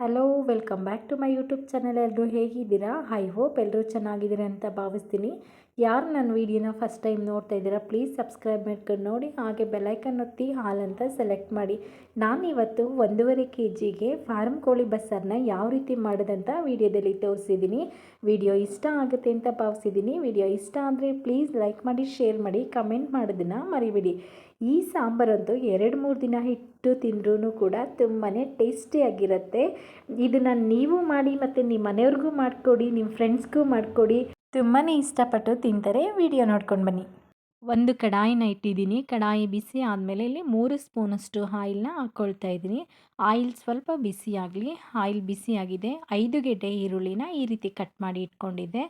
Hello welcome back to my YouTube channel ಎಲ್ಲರೂ ಹೇಗಿದ್ದೀರಾ? I hope ಎಲ್ಲರೂ ಚೆನ್ನಾಗಿದ್ದೀರಾ ಅಂತ ಭಾವಿಸ್ತೀನಿ. ಯಾರು ನನ್ನ ವೀಡಿಯೋನ ಫಸ್ಟ್ ಟೈಮ್ ನೋಡ್ತಾ ಇದ್ದೀರಾ ಪ್ಲೀಸ್ ಸಬ್ಸ್ಕ್ರೈಬ್ ಮಾಡ್ಕೊಂಡು ನೋಡಿ. ಹಾಗೆ ಬೆಲೈಕನ್ ಒತ್ತಿ ಹಾಲ್ ಅಂತ ಸೆಲೆಕ್ಟ್ ಮಾಡಿ. ನಾನಿವತ್ತು ಒಂದೂವರೆ ಕೆ ಜಿಗೆ ಫಾರ್ಮ್ ಕೋಳಿ ಬಸ್ಸಾರನ್ನ ಯಾವ ರೀತಿ ಮಾಡೋದಂತ ವೀಡಿಯೋದಲ್ಲಿ ತೋರಿಸಿದ್ದೀನಿ. ವಿಡಿಯೋ ಇಷ್ಟ ಆಗುತ್ತೆ ಅಂತ ಭಾವಿಸಿದ್ದೀನಿ. ವಿಡಿಯೋ ಇಷ್ಟ ಆದರೆ ಪ್ಲೀಸ್ ಲೈಕ್ ಮಾಡಿ ಶೇರ್ ಮಾಡಿ ಕಮೆಂಟ್ ಮಾಡೋದನ್ನು ಮರಿಬೇಡಿ. ಈ ಸಾಂಬಾರಂತೂ ಎರಡು ಮೂರು ದಿನ ಇಟ್ಟು ತಿಂದ್ರೂ ಕೂಡ ತುಂಬಾ ಟೇಸ್ಟಿಯಾಗಿರುತ್ತೆ ಇದನ್ನು ನೀವು ಮಾಡಿ ಮತ್ತು ನಿಮ್ಮ ಮನೆಯವ್ರಿಗೂ ಮಾಡಿಕೊಡಿ ನಿಮ್ಮ ಫ್ರೆಂಡ್ಸ್ಗೂ ಮಾಡಿಕೊಡಿ. ತುಂಬಾ ಇಷ್ಟಪಟ್ಟು ತಿಂತಾರೆ. ವಿಡಿಯೋ ನೋಡ್ಕೊಂಡು ಬನ್ನಿ. ಒಂದು ಕಡಾಯಿನ ಇಟ್ಟಿದ್ದೀನಿ. ಕಡಾಯಿ ಬಿಸಿ ಆದಮೇಲೆ ಇಲ್ಲಿ ಮೂರು ಸ್ಪೂನಷ್ಟು ಆಯಿಲ್ನ ಹಾಕ್ಕೊಳ್ತಾ ಇದ್ದೀನಿ. ಆಯಿಲ್ ಸ್ವಲ್ಪ ಬಿಸಿ ಆಗಲಿ. ಆಯಿಲ್ ಬಿಸಿಯಾಗಿದೆ ಐದು ಗೆಡ್ಡೆ ಈರುಳ್ಳಿನ ಈ ರೀತಿ ಕಟ್ ಮಾಡಿ ಇಟ್ಕೊಂಡಿದ್ದೆ.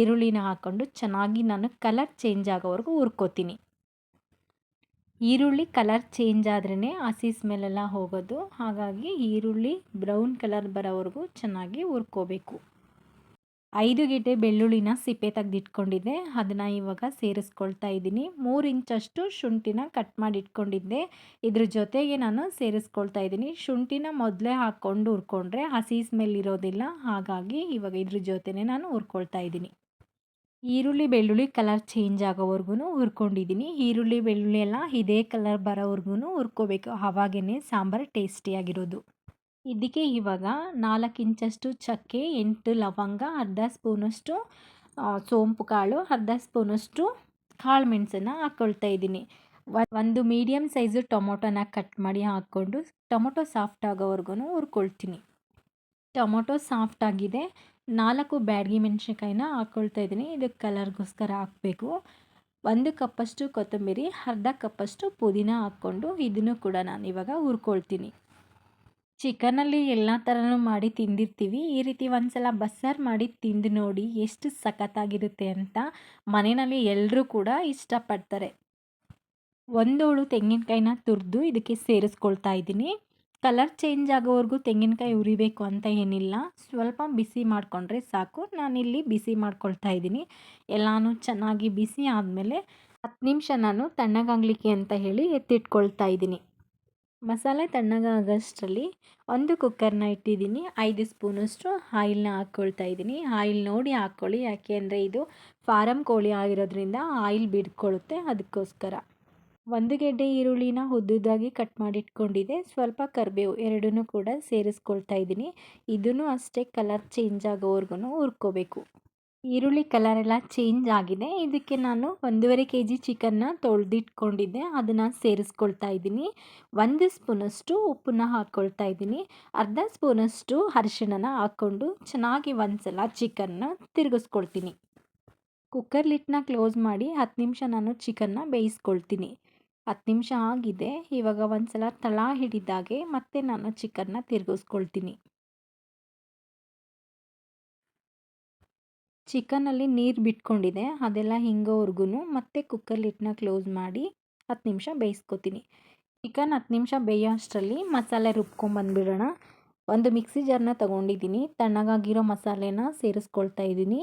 ಈರುಳ್ಳಿನ ಹಾಕ್ಕೊಂಡು ಚೆನ್ನಾಗಿ ನಾನು ಕಲರ್ ಚೇಂಜ್ ಆಗೋವರೆಗೂ ಹುರ್ಕೋತೀನಿ. ಈರುಳ್ಳಿ ಕಲರ್ ಚೇಂಜ್ ಆದ್ರೇ ಹಸಿ ಸ್ಮೆಲ್ಲೆಲ್ಲ ಹೋಗೋದು. ಹಾಗಾಗಿ ಈರುಳ್ಳಿ ಬ್ರೌನ್ ಕಲರ್ ಬರೋವರೆಗೂ ಚೆನ್ನಾಗಿ ಹುರ್ಕೋಬೇಕು. ಐದು ಗಿಟೆ ಬೆಳ್ಳುಳ್ಳಿನ ಸಿಪ್ಪೆ ತೆಗೆದಿಟ್ಕೊಂಡಿದ್ದೆ. ಅದನ್ನು ಇವಾಗ ಸೇರಿಸ್ಕೊಳ್ತಾ ಇದ್ದೀನಿ. ಮೂರು ಇಂಚಷ್ಟು ಶುಂಠಿನ ಕಟ್ ಮಾಡಿ ಇಟ್ಕೊಂಡಿದ್ದೆ ಇದ್ರ ಜೊತೆಗೆ ನಾನು ಸೇರಿಸ್ಕೊಳ್ತಾ ಇದ್ದೀನಿ. ಶುಂಠಿನ ಮೊದಲೇ ಹಾಕ್ಕೊಂಡು ಹುರ್ಕೊಂಡ್ರೆ ಹಸಿ ಸ್ಮೆಲ್ ಇರೋದಿಲ್ಲ ಹಾಗಾಗಿ ಇವಾಗ ಇದ್ರ ಜೊತೆನೇ ನಾನು ಹುರ್ಕೊಳ್ತಾ ಇದ್ದೀನಿ. ಈರುಳ್ಳಿ, ಬೆಳ್ಳುಳ್ಳಿ ಕಲರ್ ಚೇಂಜ್ ಆಗೋವರೆಗೂ ಹುರ್ಕೊಂಡಿದ್ದೀನಿ ಈರುಳ್ಳಿ, ಬೆಳ್ಳುಳ್ಳಿ ಎಲ್ಲ ಇದೇ ಕಲರ್ ಬರೋವರೆಗೂ ಹುರ್ಕೋಬೇಕು. ಆವಾಗೇ ಸಾಂಬಾರು ಟೇಸ್ಟಿಯಾಗಿರೋದು ಇದಕ್ಕೆ ಇವಾಗ ನಾಲ್ಕು ಇಂಚಷ್ಟು ಚಕ್ಕೆ, ಎಂಟು ಲವಂಗ, ಅರ್ಧ ಸ್ಪೂನಷ್ಟು ಸೋಂಪು ಕಾಳು, ಅರ್ಧ ಸ್ಪೂನಷ್ಟು ಕಾಳು ಮೆಣಸನ್ನು ಹಾಕ್ಕೊಳ್ತಾ ಇದ್ದೀನಿ ಒಂದು ಮೀಡಿಯಮ್ ಸೈಜು ಟೊಮೊಟೊನ ಕಟ್ ಮಾಡಿ ಹಾಕ್ಕೊಂಡು ಟೊಮೊಟೊ ಸಾಫ್ಟ್ ಆಗೋವರೆಗೂ ಹುರ್ಕೊಳ್ತೀನಿ. ಟೊಮೊಟೊ ಸಾಫ್ಟ್ ಆಗಿದೆ. ನಾಲ್ಕು ಬ್ಯಾಡ್ಗಿ ಮೆಣಸಿನ್ಕಾಯಿನ ಹಾಕ್ಕೊಳ್ತಾ ಇದ್ದೀನಿ. ಇದು ಕಲರ್ಗೋಸ್ಕರ ಹಾಕಬೇಕು. ಒಂದು ಕಪ್ಪಷ್ಟು ಕೊತ್ತಂಬರಿ, ಅರ್ಧ ಕಪ್ಪಷ್ಟು ಪುದೀನ ಹಾಕ್ಕೊಂಡು ಇದನ್ನು ಕೂಡ ನಾನು ಇವಾಗ ಹುರ್ಕೊಳ್ತೀನಿ. ಚಿಕನಲ್ಲಿ ಎಲ್ಲ ಥರನೂ ಮಾಡಿ ತಿಂದಿರ್ತೀವಿ. ಈ ರೀತಿ ಒಂದು ಸಲ ಬಸ್ಸಾರು ಮಾಡಿ ತಿಂದು ನೋಡಿ ಎಷ್ಟು ಸಖತ್ತಾಗಿರುತ್ತೆ ಅಂತ ಮನೆಯಲ್ಲಿ ಎಲ್ಲರೂ ಕೂಡ ಇಷ್ಟಪಡ್ತಾರೆ. ಒಂದೋಳು ತೆಂಗಿನಕಾಯಿನ ತುರಿದು ಇದಕ್ಕೆ ಸೇರಿಸ್ಕೊಳ್ತಾ ಇದ್ದೀನಿ. ಕಲರ್ ಚೇಂಜ್ ಆಗೋವರೆಗೂ ತೆಂಗಿನಕಾಯಿ ಉರಿಬೇಕು ಅಂತ ಏನಿಲ್ಲ. ಸ್ವಲ್ಪ ಬಿಸಿ ಮಾಡಿಕೊಂಡ್ರೆ ಸಾಕು. ನಾನಿಲ್ಲಿ ಬಿಸಿ ಮಾಡ್ಕೊಳ್ತಾ ಇದ್ದೀನಿ. ಎಲ್ಲನೂ ಚೆನ್ನಾಗಿ ಬಿಸಿ ಆದಮೇಲೆ ಹತ್ತು ನಿಮಿಷ ನಾನು ತಣ್ಣಗಾಗಲಿಕ್ಕೆ ಅಂತ ಹೇಳಿ ಎತ್ತಿಟ್ಕೊಳ್ತಾ ಇದ್ದೀನಿ. ಮಸಾಲೆ ತಣ್ಣಗಾಗೋಷ್ಟರಲ್ಲಿ ಒಂದು ಕುಕ್ಕರ್ನ ಇಟ್ಟಿದ್ದೀನಿ. ಐದು ಸ್ಪೂನಷ್ಟು ಆಯಿಲ್ನ ಹಾಕ್ಕೊಳ್ತಾ ಇದ್ದೀನಿ. ಆಯಿಲ್ ನೋಡಿ ಹಾಕ್ಕೊಳ್ಳಿ. ಯಾಕೆ ಅಂದರೆ ಇದು ಫಾರಮ್ ಕೋಳಿ ಆಗಿರೋದ್ರಿಂದ ಆಯಿಲ್ ಬಿಡ್ಕೊಳ್ಳುತ್ತೆ ಅದಕ್ಕೋಸ್ಕರ. ಒಂದು ಗೆಡ್ಡೆ ಈರುಳ್ಳಿನ ಉದ್ದುದಾಗಿ ಕಟ್ ಮಾಡಿಟ್ಕೊಂಡಿದ್ದೆ ಸ್ವಲ್ಪ ಕರಿಬೇವು ಎರಡನ್ನೂ ಕೂಡ ಸೇರಿಸ್ಕೊಳ್ತಾ ಇದ್ದೀನಿ. ಇದನ್ನು ಅಷ್ಟೇ ಕಲರ್ ಚೇಂಜ್ ಆಗೋವರೆಗೂ ಹುರ್ಕೋಬೇಕು. ಈರುಳ್ಳಿ ಕಲರ್ ಎಲ್ಲ ಚೇಂಜ್ ಆಗಿದೆ. ಇದಕ್ಕೆ ನಾನು ಒಂದೂವರೆ ಕೆ ಜಿ ಚಿಕನ್ನ ತೊಳೆದಿಟ್ಕೊಂಡಿದ್ದೆ. ಅದನ್ನು ಸೇರಿಸ್ಕೊಳ್ತಾ ಇದ್ದೀನಿ. ಒಂದು ಸ್ಪೂನಷ್ಟು ಉಪ್ಪನ್ನ ಹಾಕ್ಕೊಳ್ತಾ ಇದ್ದೀನಿ. ಅರ್ಧ ಸ್ಪೂನಷ್ಟು ಅರಿಶಿಣನ ಹಾಕ್ಕೊಂಡು ಚೆನ್ನಾಗಿ ಒಂದು ಸಲ ಚಿಕನ್ನ ತಿರುಗಿಸ್ಕೊಳ್ತೀನಿ. ಕುಕ್ಕರ್ ಲಿಟ್ನ ಕ್ಲೋಸ್ ಮಾಡಿ ಹತ್ತು ನಿಮಿಷ ನಾನು ಚಿಕನ್ನ ಬೇಯಿಸ್ಕೊಳ್ತೀನಿ. ಹತ್ತು ನಿಮಿಷ ಆಗಿದೆ. ಇವಾಗ ಒಂದು ಸಲ ತಳ ಹಿಡಿದಾಗೆ ಮತ್ತೆ ನಾನು ಚಿಕನ್ನ ತಿರುಗಿಸ್ಕೊಳ್ತೀನಿ. ಚಿಕನಲ್ಲಿ ನೀರು ಬಿಟ್ಕೊಂಡಿದೆ. ಅದೆಲ್ಲ ಹಿಂಗೋವರೆಗೂ ಮತ್ತೆ ಕುಕ್ಕರ್ ಲಿಟ್ನ ಕ್ಲೋಸ್ ಮಾಡಿ ಹತ್ತು ನಿಮಿಷ ಬೇಯಿಸ್ಕೊತೀನಿ. ಚಿಕನ್ ಹತ್ತು ನಿಮಿಷ ಬೇಯೋ ಅಷ್ಟರಲ್ಲಿ ಮಸಾಲೆ ರುಬ್ಕೊಂಬಂದ್ಬಿಡೋಣ. ಒಂದು ಮಿಕ್ಸಿ ಜಾರ್ನ ತೊಗೊಂಡಿದ್ದೀನಿ. ತಣ್ಣಗಾಗಿರೋ ಮಸಾಲೆನ ಸೇರಿಸ್ಕೊಳ್ತಾ ಇದ್ದೀನಿ.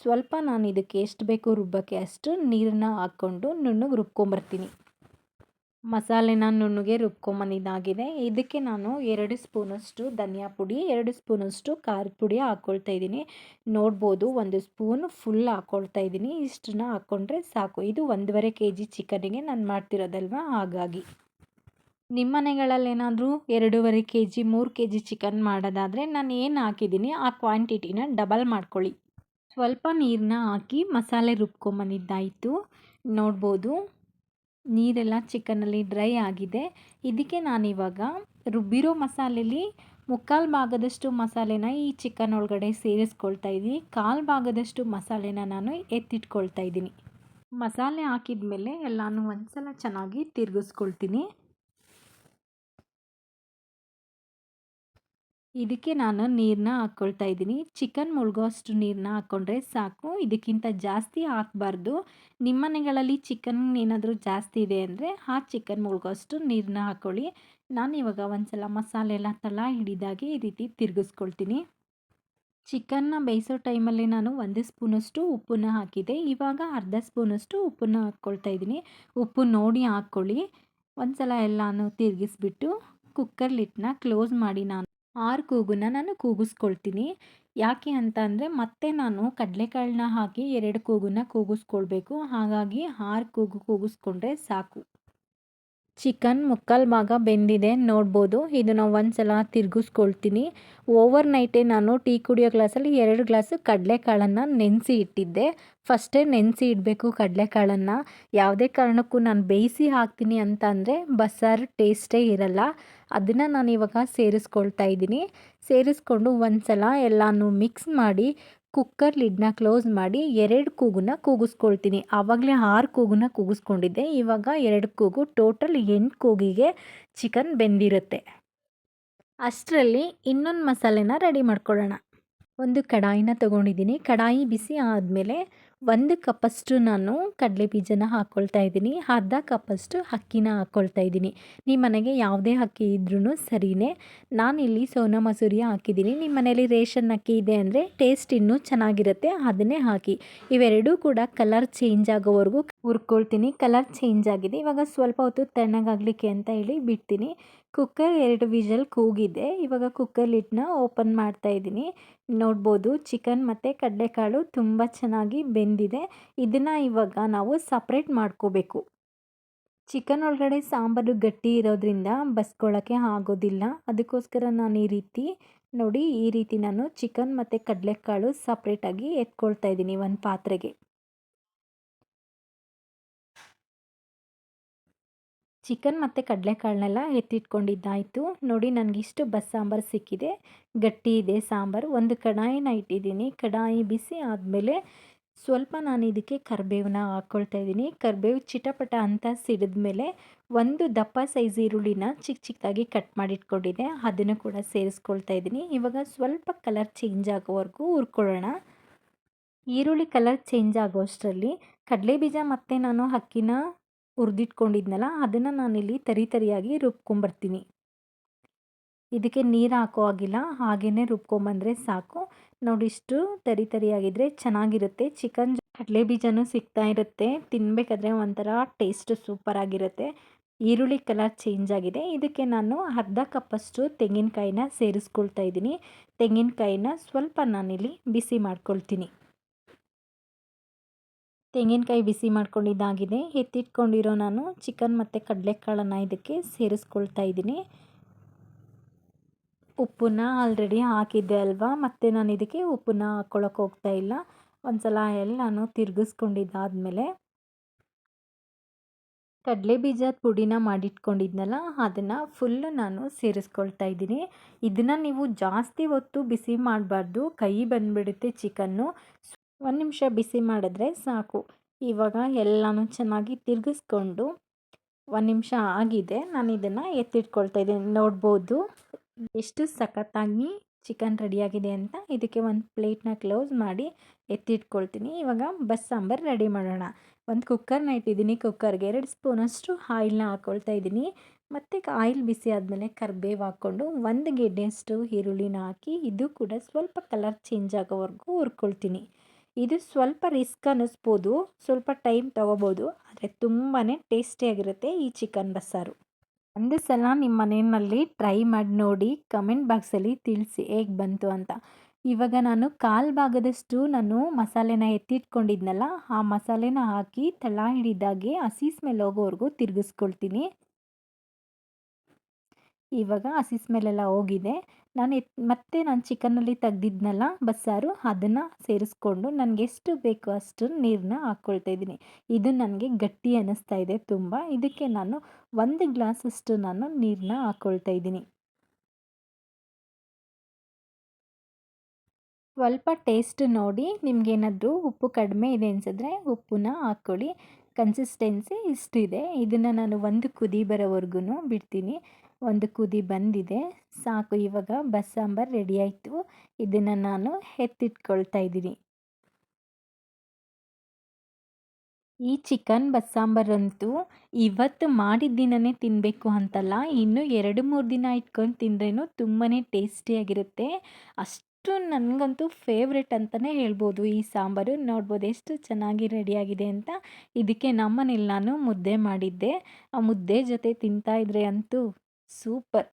ಸ್ವಲ್ಪ ನಾನು ಇದಕ್ಕೆ ಎಷ್ಟು ಬೇಕು ರುಬ್ಬಕ್ಕೆ ಅಷ್ಟು ನೀರನ್ನ ಹಾಕ್ಕೊಂಡು ನುಣ್ಣಗೆ ರುಬ್ಕೊಂಬರ್ತೀನಿ. ಮಸಾಲೆನ ನುಣ್ಣಗೆ ರುಬ್ಕೊಂಬಂದಿದ್ದಾಗಿದೆ. ಇದಕ್ಕೆ ನಾನು ಎರಡು ಸ್ಪೂನಷ್ಟು ಧನಿಯಾ ಪುಡಿ, ಎರಡು ಸ್ಪೂನಷ್ಟು ಖಾರದ ಪುಡಿ ಹಾಕ್ಕೊಳ್ತಾ ಇದ್ದೀನಿ. ನೋಡ್ಬೋದು, ಒಂದು ಸ್ಪೂನ್ ಫುಲ್ ಹಾಕ್ಕೊಳ್ತಾ ಇದ್ದೀನಿ. ಇಷ್ಟನ್ನ ಹಾಕ್ಕೊಂಡ್ರೆ ಸಾಕು. ಇದು ಒಂದೂವರೆ ಕೆ ಜಿ ಚಿಕನಿಗೆ ನಾನು ಮಾಡ್ತಿರೋದಲ್ವ? ಹಾಗಾಗಿ. ನಿಮ್ಮ ಮನೆಗಳಲ್ಲೇನಾದರೂ ಎರಡೂವರೆ ಕೆ ಜಿ ಮೂರು ಕೆ ಜಿ ಚಿಕನ್ ಮಾಡೋದಾದರೆ ನಾನು ಏನು ಹಾಕಿದ್ದೀನಿ? ಆ ಕ್ವಾಂಟಿಟಿನ ಡಬಲ್ ಮಾಡ್ಕೊಳ್ಳಿ. ಸ್ವಲ್ಪ ನೀರನ್ನ ಹಾಕಿ ಮಸಾಲೆ ರುಬ್ಕೊಂಬಂದಿದ್ದಾಯಿತು. ನೋಡ್ಬೋದು. ನೀರೆಲ್ಲ ಚಿಕನಲ್ಲಿ ಡ್ರೈ ಆಗಿದೆ. ಇದಕ್ಕೆ ನಾನಿವಾಗ ರುಬ್ಬಿರೋ ಮಸಾಲೆಲಿ ಮುಕ್ಕಾಲು ಭಾಗದಷ್ಟು ಮಸಾಲೆನ ಈ ಚಿಕನ್ ಒಳಗಡೆ ಸೇರಿಸ್ಕೊಳ್ತಾ ಇದ್ದೀನಿ ಕಾಲು ಭಾಗದಷ್ಟು ಮಸಾಲೆನ ನಾನು ಎತ್ತಿಟ್ಕೊಳ್ತಾ ಇದ್ದೀನಿ ಮಸಾಲೆ ಹಾಕಿದ ಮೇಲೆ ಎಲ್ಲನೂ ಒಂದ್ಸಲ ಚೆನ್ನಾಗಿ ತಿರುಗಿಸ್ಕೊಳ್ತೀನಿ. ಇದಕ್ಕೆ ನಾನು ನೀರನ್ನ ಹಾಕ್ಕೊಳ್ತಾ ಇದ್ದೀನಿ. ಚಿಕನ್ ಮುಳುಗೋ ಅಷ್ಟು ನೀರನ್ನ ಹಾಕ್ಕೊಂಡ್ರೆ ಸಾಕು. ಇದಕ್ಕಿಂತ ಜಾಸ್ತಿ ಹಾಕಬಾರ್ದು. ನಿಮ್ಮ ಮನೆಗಳಲ್ಲಿ ಚಿಕನ್ ಏನಾದರೂ ಜಾಸ್ತಿ ಇದೆ ಅಂದರೆ ಆ ಚಿಕನ್ ಮುಳುಗೋಷ್ಟು ನೀರನ್ನ ಹಾಕ್ಕೊಳ್ಳಿ ನಾನು ಇವಾಗ ಒಂದು ಸಲ ಮಸಾಲೆ ಎಲ್ಲ ತಳ ಹಿಡಿದಾಗೆ ಈ ರೀತಿ ತಿರುಗಿಸ್ಕೊಳ್ತೀನಿ. ಚಿಕನ್ನ ಬೇಯಿಸೋ ಟೈಮಲ್ಲಿ ನಾನು ಒಂದು ಸ್ಪೂನಷ್ಟು ಉಪ್ಪನ್ನ ಹಾಕಿದೆ. ಇವಾಗ ಅರ್ಧ ಸ್ಪೂನಷ್ಟು ಉಪ್ಪನ್ನ ಹಾಕ್ಕೊಳ್ತಾ ಇದ್ದೀನಿ. ಉಪ್ಪು ನೋಡಿ ಹಾಕ್ಕೊಳ್ಳಿ ಒಂದು ಸಲ ಎಲ್ಲನೂ ತಿರುಗಿಸ್ಬಿಟ್ಟು ಕುಕ್ಕರ್ ಲಿಟ್ನ ಕ್ಲೋಸ್ ಮಾಡಿ ನಾನು ಆರು ಕೂಗನ್ನ ನಾನು ಕೂಗಿಸ್ಕೊಳ್ತೀನಿ. ಯಾಕೆ ಅಂತ ಅಂದರೆ ಮತ್ತೆ ನಾನು ಕಡಲೆಕಾಳನ್ನ ಹಾಕಿ ಎರಡು ಕೂಗನ್ನ ಕೂಗಿಸ್ಕೊಳ್ಬೇಕು. ಹಾಗಾಗಿ ಆರು ಕೂಗು ಕೂಗಿಸ್ಕೊಂಡ್ರೆ ಸಾಕು. ಚಿಕನ್ ಮುಕ್ಕಾಲು ಭಾಗ ಬೆಂದಿದೆ, ನೋಡ್ಬೋದು. ಇದನ್ನು ಒಂದು ಸಲ ತಿರುಗಿಸ್ಕೊಳ್ತೀನಿ. ಓವರ್ ನೈಟೇ ನಾನು ಟೀ ಕುಡಿಯೋ ಗ್ಲಾಸಲ್ಲಿ ಎರಡು ಗ್ಲಾಸು ಕಡಲೆಕಾಳನ್ನು ನೆನೆಸಿ ಇಟ್ಟಿದ್ದೆ. ಫಸ್ಟೇ ನೆನೆಸಿ ಇಡಬೇಕು ಕಡಲೆಕಾಳನ್ನು. ಯಾವುದೇ ಕಾರಣಕ್ಕೂ ನಾನು ಬೇಯಿಸಿ ಹಾಕ್ತೀನಿ ಅಂತ ಅಂದರೆ ಬಸ್ಸಾರು ಟೇಸ್ಟೇ ಇರಲ್ಲ. ಅದನ್ನು ನಾನು ಇವಾಗ ಸೇರಿಸ್ಕೊಳ್ತಾ ಇದ್ದೀನಿ. ಸೇರಿಸ್ಕೊಂಡು ಒಂದು ಸಲ ಎಲ್ಲನೂ ಮಿಕ್ಸ್ ಮಾಡಿ ಕುಕ್ಕರ್ ಲಿಡ್ನ ಕ್ಲೋಸ್ ಮಾಡಿ ಎರಡು ಕೂಗನ್ನ ಕೂಗಿಸ್ಕೊಳ್ತೀನಿ. ಆವಾಗಲೇ ಆರು ಕೂಗನ್ನ ಕೂಗಿಸ್ಕೊಂಡಿದ್ದೆ. ಇವಾಗ ಎರಡು ಕೂಗು, ಟೋಟಲ್ ಎಂಟು ಕೂಗಿಗೆ ಚಿಕನ್ ಬೆಂದಿರುತ್ತೆ. ಅಷ್ಟರಲ್ಲಿ ಇನ್ನೊಂದು ಮಸಾಲೆನ ರೆಡಿ ಮಾಡ್ಕೊಳ್ಳೋಣ. ಒಂದು ಕಡಾಯಿನ ತೊಗೊಂಡಿದ್ದೀನಿ. ಕಡಾಯಿ ಬಿಸಿ ಆದಮೇಲೆ ಒಂದು ಕಪ್ಪಷ್ಟು ನಾನು ಕಡಲೆ ಬೀಜನ ಹಾಕ್ಕೊಳ್ತಾ ಇದ್ದೀನಿ. ಅರ್ಧ ಕಪ್ಪಷ್ಟು ಅಕ್ಕಿನ ಹಾಕ್ಕೊಳ್ತಾ ಇದ್ದೀನಿ. ನಿಮ್ಮ ಮನೆಗೆ ಯಾವುದೇ ಅಕ್ಕಿ ಇದ್ರೂ ಸರಿಯೇ ನಾನಿಲ್ಲಿ ಸೋನಾ ಮಸೂರಿ ಹಾಕಿದ್ದೀನಿ. ನಿಮ್ಮ ಮನೇಲಿ ರೇಷನ್ ಅಕ್ಕಿ ಇದೆ ಅಂದರೆ ಟೇಸ್ಟ್ ಇನ್ನೂ ಚೆನ್ನಾಗಿರುತ್ತೆ. ಅದನ್ನೇ ಹಾಕಿ. ಇವೆರಡೂ ಕೂಡ ಕಲರ್ ಚೇಂಜ್ ಆಗೋವರೆಗೂ ಹುರ್ಕೊಳ್ತೀನಿ. ಕಲರ್ ಚೇಂಜ್ ಆಗಿದೆ. ಇವಾಗ ಸ್ವಲ್ಪ ಹೊತ್ತು ತಣ್ಣಗಾಗಲಿಕ್ಕೆ ಅಂತ ಹೇಳಿ ಬಿಡ್ತೀನಿ. ಕುಕ್ಕರ್ ಎರಡು ವಿಷಲ್ ಕೂಗಿದೆ. ಇವಾಗ ಕುಕ್ಕರ್ ಲಿಡ್ನ ಓಪನ್ ಮಾಡ್ತಾ ಇದ್ದೀನಿ. ನೋಡ್ಬೋದು ಚಿಕನ್ ಮತ್ತು ಕಡಲೆಕಾಳು ತುಂಬ ಚೆನ್ನಾಗಿ ಬೆಂದಿದೆ. ಇದನ್ನು ಇವಾಗ ನಾವು ಸಪ್ರೇಟ್ ಮಾಡ್ಕೋಬೇಕು. ಚಿಕನ್ ಒಳಗಡೆ ಸಾಂಬಾರು ಗಟ್ಟಿ ಇರೋದ್ರಿಂದ ಬಸ್ಕೊಳ್ಳೋಕ್ಕೆ ಆಗೋದಿಲ್ಲ. ಅದಕ್ಕೋಸ್ಕರ ನಾನು ಈ ರೀತಿ ನೋಡಿ ಈ ರೀತಿ ನಾನು ಚಿಕನ್ ಮತ್ತು ಕಡಲೆಕಾಳು ಸಪ್ರೇಟಾಗಿ ಎತ್ಕೊಳ್ತಾ ಇದ್ದೀನಿ ಒಂದು ಪಾತ್ರೆಗೆ. ಚಿಕನ್ ಮತ್ತು ಕಡಲೆಕಾಳನ್ನೆಲ್ಲ ಎತ್ತಿಟ್ಕೊಂಡಿದ್ದಾಯಿತು. ನೋಡಿ ನನಗಿಷ್ಟು ಬಸ್ ಸಾಂಬಾರು ಸಿಕ್ಕಿದೆ. ಗಟ್ಟಿ ಇದೆ ಸಾಂಬಾರು. ಒಂದು ಕಡಾಯಿನ ಇಟ್ಟಿದ್ದೀನಿ. ಕಡಾಯಿ ಬಿಸಿ ಆದಮೇಲೆ ಸ್ವಲ್ಪ ನಾನು ಇದಕ್ಕೆ ಕರಿಬೇವನ್ನ ಹಾಕ್ಕೊಳ್ತಾ ಇದ್ದೀನಿ. ಕರಿಬೇವು ಚಿಟಪಟ ಅಂತ ಸಿಡಿದ ಮೇಲೆ ಒಂದು ದಪ್ಪ ಸೈಜ್ ಈರುಳ್ಳಿನ ಚಿಕ್ಕ ಚಿಕ್ಕದಾಗಿ ಕಟ್ ಮಾಡಿಟ್ಕೊಂಡಿದ್ದೆ. ಅದನ್ನು ಕೂಡ ಸೇರಿಸ್ಕೊಳ್ತಾ ಇದ್ದೀನಿ. ಇವಾಗ ಸ್ವಲ್ಪ ಕಲರ್ ಚೇಂಜ್ ಆಗೋವರೆಗೂ ಹುರ್ಕೊಳ್ಳೋಣ. ಈರುಳ್ಳಿ ಕಲರ್ ಚೇಂಜ್ ಆಗೋಷ್ಟರಲ್ಲಿ ಕಡಲೆ ಬೀಜ ಮತ್ತು ನಾನು ಅಕ್ಕಿನ ಹುರಿದಿಟ್ಕೊಂಡಿದ್ನಲ್ಲ, ಅದನ್ನು ನಾನಿಲ್ಲಿ ತರಿ ತರಿಯಾಗಿ ರುಬ್ಕೊಂಬರ್ತೀನಿ. ಇದಕ್ಕೆ ನೀರು ಹಾಕೋ ಆಗಿಲ್ಲ ಹಾಗೇ ರುಬ್ಕೊಂಬಂದರೆ ಸಾಕು. ನೋಡಿಷ್ಟು ತರಿ ತರಿಯಾಗಿದ್ದರೆ ಚೆನ್ನಾಗಿರುತ್ತೆ. ಚಿಕನ್ ಕಡಲೆ ಬೀಜನೂ ಸಿಗ್ತಾ ಇರುತ್ತೆ. ತಿನ್ನಬೇಕಾದ್ರೆ ಒಂಥರ ಟೇಸ್ಟ್ ಸೂಪರಾಗಿರುತ್ತೆ ಈರುಳ್ಳಿ ಕಲರ್ ಚೇಂಜ್ ಆಗಿದೆ. ಇದಕ್ಕೆ ನಾನು ಅರ್ಧ ಕಪ್ಪಷ್ಟು ತೆಂಗಿನಕಾಯಿನ ಸೇರಿಸ್ಕೊಳ್ತಾ ಇದ್ದೀನಿ. ತೆಂಗಿನಕಾಯಿನ ಸ್ವಲ್ಪ ನಾನಿಲ್ಲಿ ಬಿಸಿ ಮಾಡ್ಕೊಳ್ತೀನಿ. ತೆಂಗಿನಕಾಯಿ ಬಿಸಿ ಮಾಡ್ಕೊಂಡಿದ್ದಾಗಿದೆ. ಎತ್ತಿಟ್ಕೊಂಡಿರೋ ನಾನು ಚಿಕನ್ ಮತ್ತು ಕಡಲೆಕಾಳನ್ನು ಇದಕ್ಕೆ ಸೇರಿಸ್ಕೊಳ್ತಾ ಇದ್ದೀನಿ. ಉಪ್ಪನ್ನ ಆಲ್ರೆಡಿ ಹಾಕಿದ್ದೆ ಅಲ್ವಾ? ಮತ್ತು ನಾನು ಇದಕ್ಕೆ ಉಪ್ಪನ್ನ ಹಾಕ್ಕೊಳಕ್ಕೆ ಹೋಗ್ತಾ ಇಲ್ಲ. ಒಂದು ಸಲ ಎಲ್ಲನೂ ತಿರುಗಿಸ್ಕೊಂಡಿದ್ದಾದಮೇಲೆ ಕಡಲೆ ಬೀಜದ ಪುಡಿನ ಮಾಡಿಟ್ಕೊಂಡಿದ್ನಲ್ಲ, ಅದನ್ನು ಫುಲ್ಲು ನಾನು ಸೇರಿಸ್ಕೊಳ್ತಾ ಇದ್ದೀನಿ. ಇದನ್ನು ನೀವು ಜಾಸ್ತಿ ಹೊತ್ತು ಬಿಸಿ ಮಾಡಬಾರ್ದು. ಕೈ ಬಂದುಬಿಡುತ್ತೆ ಚಿಕನ್ನು. ಒಂದು ನಿಮಿಷ ಬಿಸಿ ಮಾಡಿದ್ರೆ ಸಾಕು. ಇವಾಗ ಎಲ್ಲನೂ ಚೆನ್ನಾಗಿ ತಿರುಗಿಸ್ಕೊಂಡು ಒಂದು ನಿಮಿಷ ಆಗಿದೆ. ನಾನು ಇದನ್ನು ಎತ್ತಿಟ್ಕೊಳ್ತಾ ಇದ್ದೀನಿ. ನೋಡ್ಬೋದು ಎಷ್ಟು ಸಖತ್ತಾಗಿ ಚಿಕನ್ ರೆಡಿಯಾಗಿದೆ ಅಂತ. ಇದಕ್ಕೆ ಒಂದು ಪ್ಲೇಟ್ನ ಕ್ಲೋಸ್ ಮಾಡಿ ಎತ್ತಿಟ್ಕೊಳ್ತೀನಿ. ಇವಾಗ ಬಸ್ ಸಾಂಬಾರು ರೆಡಿ ಮಾಡೋಣ. ಒಂದು ಕುಕ್ಕರ್ನ ಇಟ್ಟಿದ್ದೀನಿ. ಕುಕ್ಕರ್ಗೆ ಎರಡು ಸ್ಪೂನಷ್ಟು ಆಯಿಲ್ನ ಹಾಕ್ಕೊಳ್ತಾ ಇದ್ದೀನಿ. ಮತ್ತು ಆಯಿಲ್ ಬಿಸಿ ಆದಮೇಲೆ ಕರ್ಬೇವು ಹಾಕ್ಕೊಂಡು ಒಂದು ಗೆಡ್ಡೆಯಷ್ಟು ಈರುಳ್ಳಿನ ಹಾಕಿ ಇದು ಕೂಡ ಸ್ವಲ್ಪ ಕಲರ್ ಚೇಂಜ್ ಆಗೋವರೆಗೂ ಹುರ್ಕೊಳ್ತೀನಿ. ಇದು ಸ್ವಲ್ಪ ರಿಸ್ಕ್ ಅನ್ನಿಸ್ಬೋದು, ಸ್ವಲ್ಪ ಟೈಮ್ ತೊಗೋಬೋದು, ಆದರೆ ತುಂಬಾ ಟೇಸ್ಟಿಯಾಗಿರುತ್ತೆ ಈ ಚಿಕನ್ ಬಸ್ಸಾರು. ಒಂದು ಸಲ ನಿಮ್ಮ ಮನೆಯಲ್ಲಿ ಟ್ರೈ ಮಾಡಿ ನೋಡಿ ಕಮೆಂಟ್ ಬಾಕ್ಸಲ್ಲಿ ತಿಳಿಸಿ ಹೇಗೆ ಬಂತು ಅಂತ. ಇವಾಗ ನಾನು ಕಾಲು ಭಾಗದಷ್ಟು ನಾನು ಮಸಾಲೆನ ಎತ್ತಿಟ್ಕೊಂಡಿದ್ನಲ್ಲ, ಆ ಮಸಾಲೆನ ಹಾಕಿ ತಳ ಹಿಡಿದಾಗೆ ಹಸಿ ಸ್ಮೆಲ್ ಹೋಗೋವರೆಗೂ ತಿರುಗಿಸ್ಕೊಳ್ತೀನಿ. ಇವಾಗ ಹಸಿ ಮೇಲೆಲ್ಲ ಹೋಗಿದೆ. ನಾನು ಮತ್ತೆ ನಾನು ಚಿಕನಲ್ಲಿ ತೆಗ್ದಿದ್ನಲ್ಲ ಬಸ್ಸಾರು, ಅದನ್ನು ಸೇರಿಸ್ಕೊಂಡು ನನಗೆ ಎಷ್ಟು ಬೇಕು ಅಷ್ಟು ನೀರನ್ನ ಹಾಕ್ಕೊಳ್ತಾ ಇದ್ದೀನಿ. ಇದು ನನಗೆ ಗಟ್ಟಿ ಅನ್ನಿಸ್ತಾ ಇದೆ ತುಂಬ. ಇದಕ್ಕೆ ನಾನು ಒಂದು ಗ್ಲಾಸಷ್ಟು ನಾನು ನೀರನ್ನ ಹಾಕ್ಕೊಳ್ತಾ ಇದ್ದೀನಿ. ಸ್ವಲ್ಪ ಟೇಸ್ಟ್ ನೋಡಿ ನಿಮಗೇನಾದರೂ ಉಪ್ಪು ಕಡಿಮೆ ಇದೆ ಅನಿಸಿದ್ರೆ ಉಪ್ಪನ್ನ ಹಾಕ್ಕೊಳ್ಳಿ ಕನ್ಸಿಸ್ಟೆನ್ಸಿ ಇಷ್ಟಿದೆ. ಇದನ್ನು ನಾನು ಒಂದು ಕುದಿ ಬರೋವರೆಗೂ ಬಿಡ್ತೀನಿ. ಒಂದು ಕುದಿ ಬಂದಿದೆ. ಸಾಕು, ಇವಾಗ ಬಸ್ಸಾಂಬಾರ್ ರೆಡಿ ಆಯಿತು. ಇದನ್ನು ನಾನು ಎತ್ತಿಟ್ಕೊಳ್ತಾ ಇದ್ದೀನಿ. ಈ ಚಿಕನ್ ಬಸ್ಸಾಂಬಾರಂತೂ ಇವತ್ತು ಮಾಡಿದ ದಿನನೇ ತಿನ್ನಬೇಕು ಅಂತಲ್ಲ, ಇನ್ನು ಎರಡು ಮೂರು ದಿನ ಇಟ್ಕೊಂಡು ತಿಂದ್ರೂ ತುಂಬಾ ಟೇಸ್ಟಿಯಾಗಿರುತ್ತೆ ಅಷ್ಟು ನನಗಂತೂ ಫೇವ್ರೆಟ್ ಅಂತಲೇ ಹೇಳ್ಬೋದು ಈ ಸಾಂಬಾರು. ನೋಡ್ಬೋದು ಎಷ್ಟು ಚೆನ್ನಾಗಿ ರೆಡಿಯಾಗಿದೆ ಅಂತ. ಇದಕ್ಕೆ ನಮ್ಮನೇಲಿ ನಾನು ಮುದ್ದೆ ಮಾಡಿದ್ದೆ. ಆ ಮುದ್ದೆ ಜೊತೆ ತಿಂತಾಯಿದ್ರೆ ಅಂತೂ super.